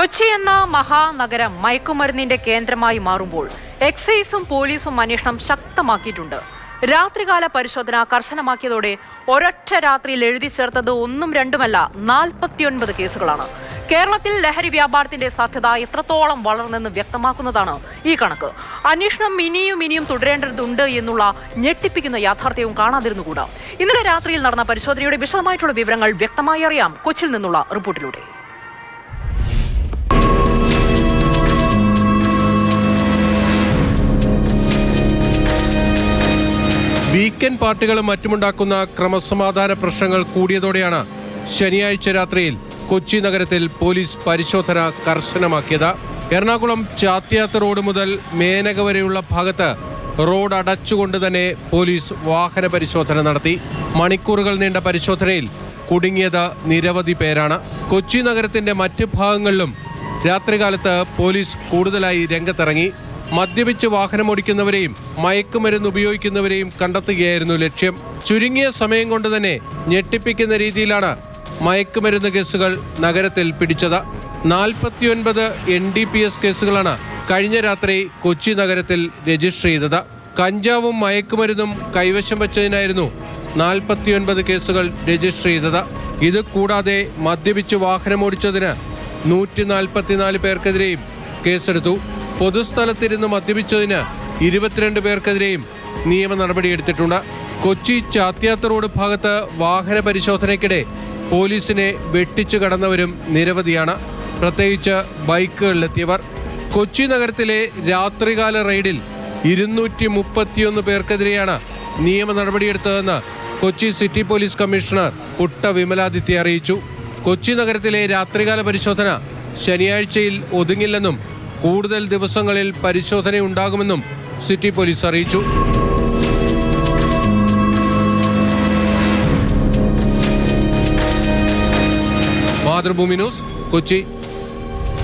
കൊച്ചി എന്ന മഹാനഗരം മയക്കുമരുന്നിന്റെ കേന്ദ്രമായി മാറുമ്പോൾ എക്സൈസും പോലീസും അന്വേഷണം ശക്തമാക്കിയിട്ടുണ്ട്. രാത്രികാല പരിശോധന കർശനമാക്കിയതോടെ ഒരൊറ്റ രാത്രിയിൽ എഴുതി ചേർത്തത് ഒന്നും രണ്ടുമല്ല നാൽപ്പത്തിയൊൻപത് കേസുകളാണ്. കേരളത്തിൽ ലഹരി വ്യാപാരത്തിന്റെ സാധ്യത എത്രത്തോളം വളർന്നെന്ന് വ്യക്തമാക്കുന്നതാണ് ഈ കണക്ക്. അന്വേഷണം ഇനിയും ഇനിയും തുടരേണ്ടതുണ്ട് എന്നുള്ള ഞെട്ടിപ്പിക്കുന്ന യാഥാർത്ഥ്യവും കാണാതിരുന്നുകൂടാ. ഇന്നലെ രാത്രിയിൽ നടന്ന പരിശോധനയുടെ വിശദമായിട്ടുള്ള വിവരങ്ങൾ വ്യക്തമായി അറിയാം. കൊച്ചിയിൽ നിന്നുള്ള റിപ്പോർട്ടിലൂടെ. വീക്കെൻഡ് പാർട്ടികളും മറ്റുമുണ്ടാക്കുന്ന ക്രമസമാധാന പ്രശ്നങ്ങൾ കൂടിയതോടെയാണ് ശനിയാഴ്ച രാത്രിയിൽ കൊച്ചി നഗരത്തിൽ പോലീസ് പരിശോധന കർശനമാക്കിയത്. എറണാകുളം ചാത്തിയാത്ത് റോഡ് മുതൽ മേനക വരെയുള്ള ഭാഗത്ത് റോഡ് അടച്ചുകൊണ്ട് തന്നെ പോലീസ് വാഹന പരിശോധന നടത്തി. മണിക്കൂറുകൾ നീണ്ട പരിശോധനയിൽ കുടുങ്ങിയത് നിരവധി പേരാണ്. കൊച്ചി നഗരത്തിന്റെ മറ്റ് ഭാഗങ്ങളിലും രാത്രികാലത്ത് പോലീസ് കൂടുതലായി രംഗത്തിറങ്ങി. മദ്യപിച്ച് വാഹനമോടിക്കുന്നവരെയും മയക്കുമരുന്ന് ഉപയോഗിക്കുന്നവരെയും കണ്ടെത്തുകയായിരുന്നു ലക്ഷ്യം. ചുരുങ്ങിയ സമയം കൊണ്ട് തന്നെ ഞെട്ടിപ്പിക്കുന്ന രീതിയിലാണ് മയക്കുമരുന്ന് കേസുകൾ നഗരത്തിൽ പിടിച്ചത്. നാൽപ്പത്തിയൊൻപത് എൻ ഡി പി എസ് കേസുകളാണ് കഴിഞ്ഞ രാത്രി കൊച്ചി നഗരത്തിൽ രജിസ്റ്റർ ചെയ്തത്. കഞ്ചാവും മയക്കുമരുന്നും കൈവശം വെച്ചതിനായിരുന്നു നാൽപ്പത്തിയൊൻപത് കേസുകൾ രജിസ്റ്റർ ചെയ്തത്. ഇത് കൂടാതെ മദ്യപിച്ച് വാഹനമോടിച്ചതിന് നൂറ്റി നാൽപ്പത്തിനാല് പേർക്കെതിരെയും കേസെടുത്തു. പൊതുസ്ഥലത്തിരുന്ന് മദ്യപിച്ചതിന് ഇരുപത്തിരണ്ട് പേർക്കെതിരെയും നിയമ നടപടിയെടുത്തിട്ടുണ്ട്. കൊച്ചി ചാത്യാത്ത റോഡ് ഭാഗത്ത് വാഹന പരിശോധനയ്ക്കിടെ പോലീസിനെ വെട്ടിച്ചു കടന്നവരും നിരവധിയാണ്. പ്രത്യേകിച്ച് ബൈക്കുകളിലെത്തിയവർ. കൊച്ചി നഗരത്തിലെ രാത്രികാല റെയ്ഡിൽ ഇരുന്നൂറ്റി മുപ്പത്തിയൊന്ന് പേർക്കെതിരെയാണ് നിയമ നടപടിയെടുത്തതെന്ന് Kochi city police commissioner Putta Vimaladitya അറിയിച്ചു. കൊച്ചി നഗരത്തിലെ രാത്രികാല പരിശോധന ശനിയാഴ്ചയിൽ ഒതുങ്ങില്ലെന്നും കൂടുതൽ ദിവസങ്ങളിൽ പരിശോധന ഉണ്ടാകുമെന്നും സിറ്റി പോലീസ് അറിയിച്ചു. മാതൃഭൂമി ന്യൂസ് കൊച്ചി.